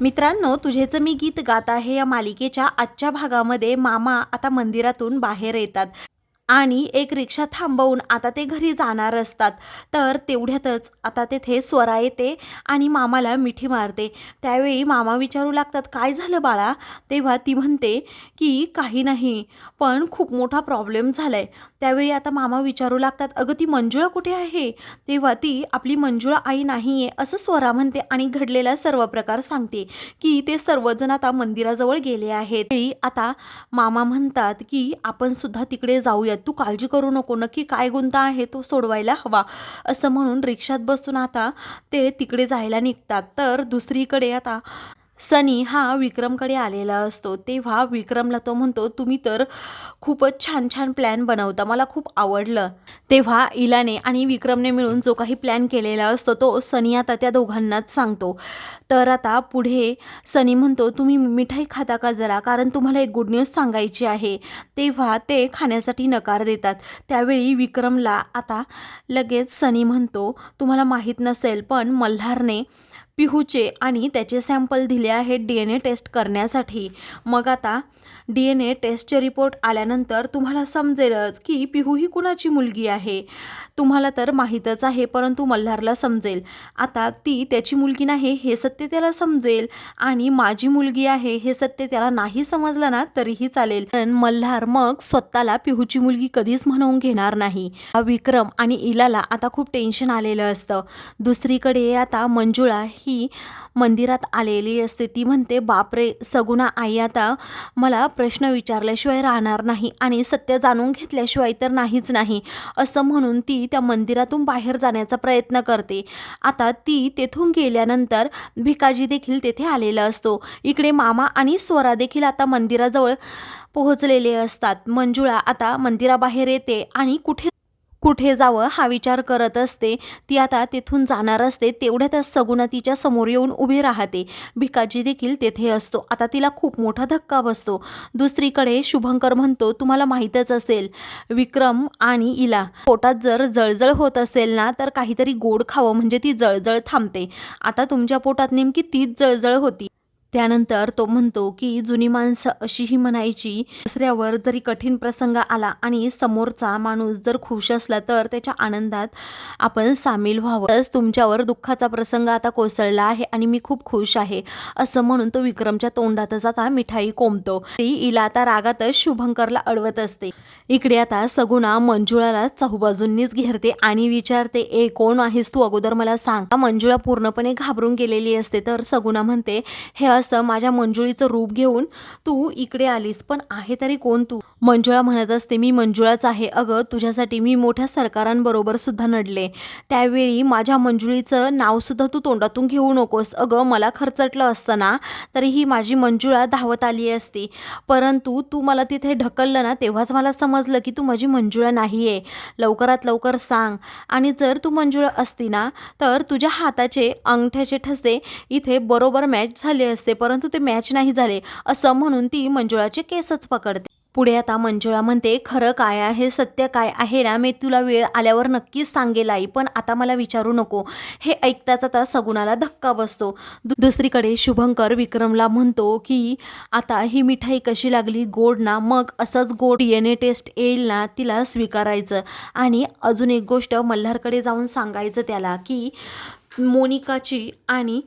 मित्रांनो तुझेचं मी गीत गात आहे या मालिकेच्या आजच्या भागामध्ये मामा आता मंदिरातून बाहेर येतात. आणि एक रिक्षा थांबवून आता ते घरी जाणार असतात. तर तेवढ्यातच आता तेथे स्वरा येते आणि मामाला मिठी मारते. त्यावेळी मामा विचारू लागतात काय झालं बाळा? तेव्हा ती म्हणते की काही नाही पण खूप मोठा प्रॉब्लेम झाला आहे त्यावेळी आता मामा विचारू लागतात अगं ती मंजुळा कुठे आहे? तेव्हा ती आपली मंजुळा आई नाही आहे असं स्वरा म्हणते आणि घडलेला सर्व प्रकार सांगते की ते सर्वजण आता मंदिराजवळ गेले आहेत. आता मामा म्हणतात की आपण सुद्धा तिकडे आहेत तू काळजी करू नको नक्की काय गुंता आहे तो सोडवायला हवा. असं म्हणून रिक्षात बसून आता ते तिकडे जायला निघतात. तर दुसरीकडे आता सनी हा विक्रमकडे आलेला असतो. तेव्हा विक्रमला तो म्हणतो तुम्ही तर खूपच छान छान प्लॅन बनवता मला खूप आवडलं. तेव्हा इलाने आणि विक्रमने मिळून जो काही प्लॅन केलेला असतो तो सनी आता त्या दोघांनाच सांगतो. तर आता पुढे सनी म्हणतो तुम्ही मिठाई खाता का जरा? कारण तुम्हाला एक गुड न्यूज सांगायची आहे. तेव्हा ते खाण्यासाठी नकार देतात. त्यावेळी विक्रमला आता लगेच सनी म्हणतो तुम्हाला माहीत नसेल पण मल्हारने पिहूचे आणि त्याचे सॅम्पल दिले आहेत डी एन ए टेस्ट करण्यासाठी. मग आता डी एन ए टेस्टचे रिपोर्ट आल्यानंतर तुम्हाला समजेलच की पिहू ही कुणाची मुलगी आहे. तुम्हाला तर माहीतच आहे परंतु मल्हारला समजेल. आता ती त्याची मुलगी नाही हे सत्य त्याला समजेल. आणि माझी मुलगी आहे हे सत्य त्याला नाही समजलं ना तरीही चालेल. कारण मल्हार मग स्वतःला पिहूची मुलगी कधीच म्हणवून घेणार नाही. विक्रम आणि इलाला आता खूप टेन्शन आलेलं असतं. दुसरीकडे आता मंजुळा ही मंदिरात आलेली असते. ती म्हणते बापरे सगुणा आई आता मला प्रश्न विचारल्याशिवाय राहणार नाही आणि सत्य जाणून घेतल्याशिवाय तर नाहीच नाही. असं म्हणून ती त्या मंदिरातून बाहेर जाण्याचा प्रयत्न करते. आता ती तेथून गेल्यानंतर भिकाजी देखील तेथे आलेला असतो. इकडे मामा आणि स्वरा देखील आता मंदिराजवळ पोहोचलेले असतात. मंजुळा आता मंदिराबाहेर येते आणि कुठे कुठे जावं हा विचार करत असते. ती आता तेथून जाणार असते. तेवढ्यातच सगुणा तिच्या समोर येऊन उभी राहते. भिकाजी देखील तेथे असतो. आता तिला खूप मोठा धक्का बसतो. दुसरीकडे शुभंकर म्हणतो तुम्हाला माहीतच असेल विक्रम आणि इला पोटात जर जळजळ होत असेल ना तर काहीतरी गोड खावं म्हणजे ती जळजळ थांबते. आता तुमच्या पोटात नेमकी तीच जळजळ होती. त्यानंतर तो म्हणतो की जुनी माणसं अशीही म्हणायची दुसऱ्यावर जरी कठीण प्रसंग आला आणि समोरचा माणूस जर खुश असला तर त्याच्या आनंदात आपण सामील व्हावं. तसंच तुमच्यावर दुःखाचा प्रसंग आता कोसळला आहे आणि मी खूप खुश आहे. असं म्हणून तो विक्रमच्या तोंडातच आता मिठाई कोंबतो ती इला आता रागातच शुभंकरला अडवत असते. इकडे आता सगुणा मंजुळाला चहूबाजूंनीच घेरते आणि विचारते ए कोण आहेस तू? अगोदर मला सांग. मंजुळा पूर्णपणे घाबरून गेलेली असते तर सगुणा म्हणते हे असं माझ्या मंजुळीचं रूप घेऊन तू इकडे आलीस. पण आहे तरी कोण तू? मंजुळा म्हणत असते मी मंजुळाच आहे. अगं तुझ्यासाठी मी मोठ्या सरकारांबरोबर सुद्धा नडले. त्यावेळी माझ्या मंजुळीचं नावसुद्धा तू तोंडातून घेऊ नकोस. अगं मला खर्चटलं असतं ना तरीही माझी मंजुळा धावत आली असती. परंतु तू मला तिथे ढकललं ना तेव्हाच मला समजलं की तू माझी मंजुळा नाही आहे लवकरात लवकर सांग. आणि जर तू मंजुळा असती ना तर तुझ्या हाताचे अंगठ्याचे ठसे इथे बरोबर मॅच झाले असते. परंतु ते मॅच नाही झाले असं म्हणून ती मंजुळाचे केसच पकडते. पुढे आता मंजुळा म्हणते खरं काय आहे? सत्य काय आहे ना? मी तुला वेळ आल्यावर नक्कीच सांगेल आई पण आता मला विचारू नको. हे ऐकताच आता सगुणाला धक्का बसतो. दु- दुसरीकडे शुभंकर विक्रमला म्हणतो की आता ही मिठाई कशी लागली? गोड ना? मग असंच गोड डी टेस्ट येईल ना? तिला स्वीकारायचं. आणि अजून एक गोष्ट मल्हारकडे जाऊन सांगायचं त्याला की मोनिकाची आणि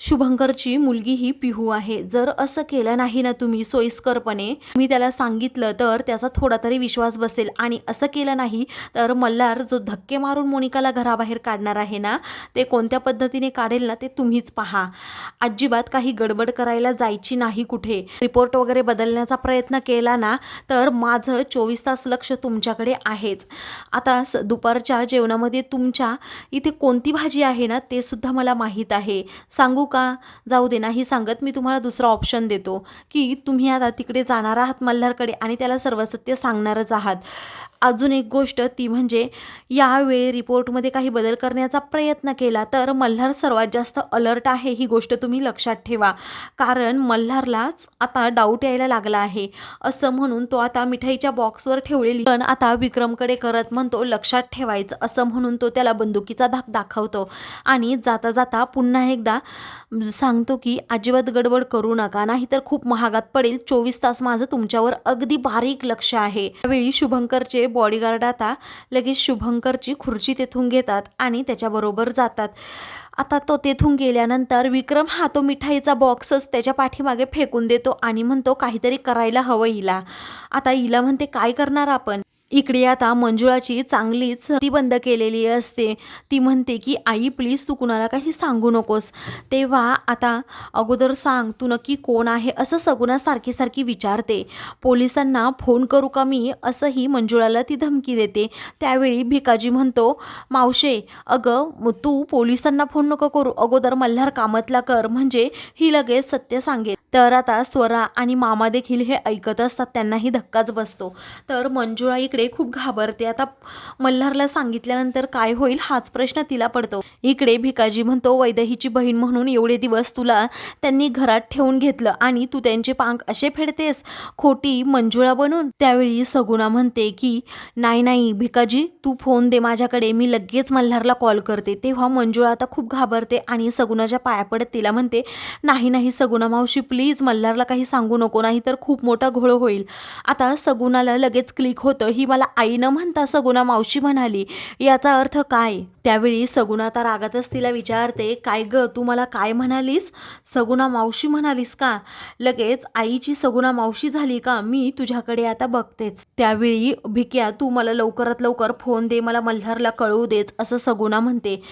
शुभंकरची मुलगी ही पिहू आहे. जर असं केलं नाही ना तुम्ही सोयीस्करपणे मी त्याला सांगितलं तर त्याचा थोडा तरी विश्वास बसेल. आणि असं केलं नाही तर मल्हार जो धक्के मारून मोनिकाला घराबाहेर काढणार आहे ना ते कोणत्या पद्धतीने काढेल ना ते तुम्हीच पहा. अजिबात काही गडबड करायला जायची नाही कुठे. रिपोर्ट वगैरे बदलण्याचा प्रयत्न केला ना तर माझं चोवीस तास लक्ष तुमच्याकडे आहेच. आता स दुपारच्या जेवणामध्ये तुमच्या इथे कोणती भाजी आहे ना ते सुद्धा मला माहीत आहे. सांगू का? जाऊ दे नाही सांगत मी तुम्हाला दुसरा ऑप्शन देतो की तुम्ही आता तिकडे जाणार आहात मल्हारकडे आणि त्याला सर्व सत्य सांगणारच आहात. अजून एक गोष्ट ती म्हणजे यावेळी रिपोर्टमध्ये काही बदल करण्याचा प्रयत्न केला तर मल्हार सर्वात जास्त अलर्ट आहे ही गोष्ट तुम्ही लक्षात ठेवा. कारण मल्हारलाच आता डाऊट यायला लागला आहे. असं म्हणून तो आता मिठाईच्या बॉक्सवर ठेवलेली पण आता विक्रमकडे करत म्हणतो लक्षात ठेवायचं. असं म्हणून तो त्याला बंदुकीचा धाक दाखवतो. आणि जाता जाता पुन्हा एकदा सांगतो की अजिबात गडबड करू नका. नाहीतर खूप महागात पडेल. चोवीस तास माझं तुमच्यावर अगदी बारीक लक्ष आहे. त्यावेळी शुभंकरचे बॉडीगार्ड आता लगेच शुभंकरची खुर्ची तेथून घेतात आणि त्याच्याबरोबर जातात. आता तो तेथून गेल्यानंतर विक्रम हा तो मिठाईचा बॉक्सच त्याच्या पाठीमागे फेकून देतो आणि म्हणतो काहीतरी करायला हवं हिला. आता हिला म्हणते काय करणार आपण? इकडे आता मंजुळाची चांगलीच ती बंद केलेली असते. ती म्हणते की आई प्लीज तू कुणाला काही सांगू नकोस. तेव्हा आता अगोदर सांग तू नक्की कोण आहे? असं सगुणा सारखी सारखी विचारते. पोलिसांना फोन करू का मी? असंही मंजुळाला ती धमकी देते. त्यावेळी भिकाजी म्हणतो मावशे अगं तू पोलिसांना फोन नको करू. अगोदर मल्हार कामतला कर. म्हणजे ही लगेच सत्य सांगेल. तर आता स्वरा आणि मामा देखील हे ऐकत असतात. त्यांनाही धक्काच बसतो. तर मंजुळा इकडे खूप घाबरते. आता मल्हारला सांगितल्यानंतर काय होईल हाच प्रश्न तिला पडतो. इकडे भिकाजी म्हणतो वैदहीची बहीण म्हणून एवढे दिवस तुला त्यांनी घरात ठेवून घेतलं आणि तू त्यांचे पांग असे फेडतेस? खोटी मंजुळा बनून? त्यावेळी सगुणा म्हणते की नाही नाही भिकाजी तू फोन दे माझ्याकडे. मी लगेच मल्हारला कॉल करते. तेव्हा मंजुळा आता खूप घाबरते आणि सगुणाच्या पाया पडत तिला म्हणते नाही नाही सगुणा मावशी प्लीज मल्हारला काही सांगू नको नाही तर खूप मोठा घोळ होईल. आता सगुणाला लगेच क्लिक होतं. ही मला आई न म्हणता सगुणा मावशी म्हणाली. याचा अर्थ काय? त्यावेळी सगुणा आता रागातच तिला विचारते काय ग तू मला काय म्हणालीस? सगुणा मावशी म्हणालीस का? लगेच आईची सगुणा मावशी झाली का? मी तुझ्याकडे आता बघतेच. त्यावेळी भिक्या तू मला लवकरात लवकर फोन दे मला मल्हारला कळवू देच असं सगुणा म्हणते.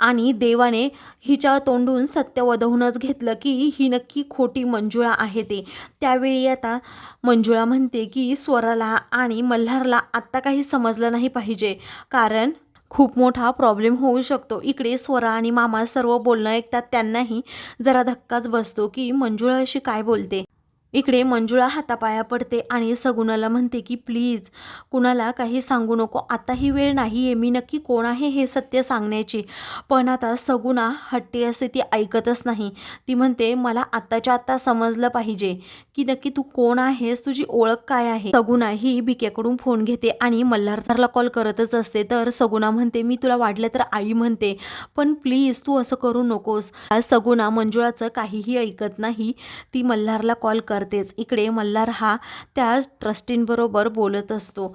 आणि देवाने हिच्या तोंडून सत्य वधवूनच घेतलं की ही नक्की खोटी मंजुळा आहे ते. त्यावेळी आता मंजुळा म्हणते की स्वराला आणि मल्हारला आत्ता काही समजलं नाही पाहिजे. कारण खूप मोठा प्रॉब्लेम होऊ शकतो. इकडे स्वरा आणि मामा सर्व बोलणं ऐकतात. त्यांनाही जरा धक्काच बसतो की मंजुळा अशी काय बोलते? इकडे मंजुळा हातापाया पडते आणि सगुणाला म्हणते की प्लीज कुणाला काही सांगू नको. आता ही वेळ नाही आहे मी नक्की कोण आहे हे सत्य सांगण्याची. पण आता सगुणा हट्टी असे ती ऐकतच नाही. ती म्हणते मला आत्ताच्या आत्ता समजलं पाहिजे की नक्की तू कोण आहेस? तुझी ओळख काय आहे? सगुणा ही भिकेकडून फोन घेते आणि मल्हारसरला कॉल करतच असते. तर सगुणा म्हणते मी तुला वाटलं तर आई म्हणते पण प्लीज तू असं करू नकोस. आज सगुणा मंजुळाचं काहीही ऐकत नाही. ती मल्हारला कॉल कर करतेच. इकडे मल्हार हा त्या ट्रस्टींबरोबर बोलत असतो.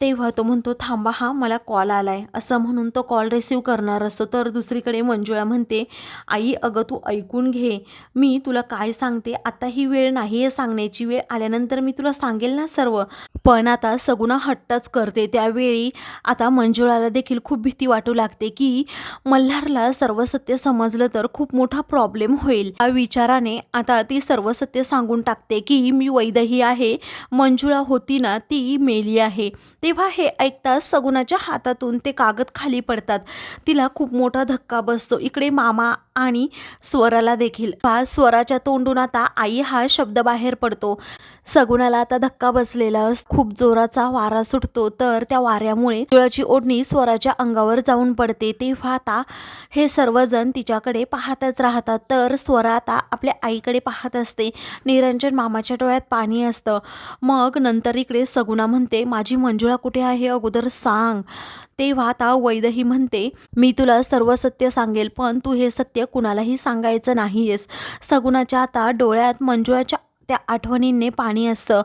तेव्हा तो म्हणतो थांबा हा मला कॉल आलाय. असं म्हणून तो कॉल रिसीव करणार असतो. तर दुसरीकडे मंजुळा म्हणते आई अगं तू ऐकून घे. मी तुला काय सांगते? आता ही वेळ नाही आहे सांगण्याची. वेळ आल्यानंतर मी तुला सांगेल ना सर्व. पण आता सगुणा हट्टच करते. त्यावेळी आता मंजुळाला देखील खूप भीती वाटू लागते की मल्हारला सर्व सत्य समजलं तर खूप मोठा प्रॉब्लेम होईल. या विचाराने आता ती सर्व सत्य सांगून टाकते की मी वैदही आहे. मंजुळा होती ना ती मेली आहे. तेव्हा हे ऐकताच सगुणाच्या हातातून ते कागद खाली पडतात. तिला खूप मोठा धक्का बसतो. इकडे मामा आणि स्वराला देखील. स्वराच्या तोंडून आता आई हा शब्द बाहेर पडतो. सगुणाला आता धक्का बसलेला खूप जोराचा वारा सुटतो. तर त्या वाऱ्यामुळे तुळाची ओढणी स्वराच्या अंगावर जाऊन पडते. तेव्हा आता हे सर्वजण तिच्याकडे पाहतच राहतात. तर स्वरा आता आपल्या आईकडे पाहत असते. निरंजन मामाच्या डोळ्यात पाणी असतं. मग नंतर इकडे सगुणा म्हणते माझी मंजुळा कुठे आहे अगोदर सांग. तेव्हा आता वैदही म्हणते मी तुला सर्व सत्य सांगेल पण तू हे सत्य कुणालाही सांगायचं नाहीयेस. सगुणाच्या आता डोळ्यात मंजुळाच्या त्या आठवणींनी पाणी असतं.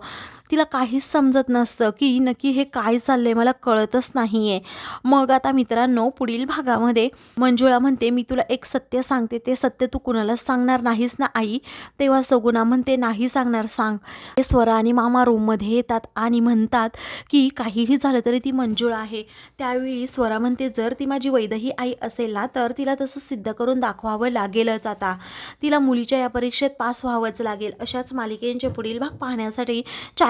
तिला काहीच समजत नसतं की नक्की हे काय चाललंय मला कळतच नाही आहे मग आता मित्रांनो पुढील भागामध्ये मंजुळा म्हणते मी तुला एक सत्य सांगते ते सत्य तू कुणालाच सांगणार नाहीस ना आई? तेव्हा सगुणा म्हणते नाही सांगणार सांग. हे स्वरा आणि मामा रूममध्ये येतात आणि म्हणतात की काहीही झालं तरी ती मंजुळा आहे. त्यावेळी स्वरा म्हणते जर ती माझी वैदही आई असेल ना तर तिला तसं सिद्ध करून दाखवावं लागेलच आता. तिला मुलीच्या या परीक्षेत पास व्हावंच लागेल. अशाच मालिकेंचे पुढील भाग पाहण्यासाठी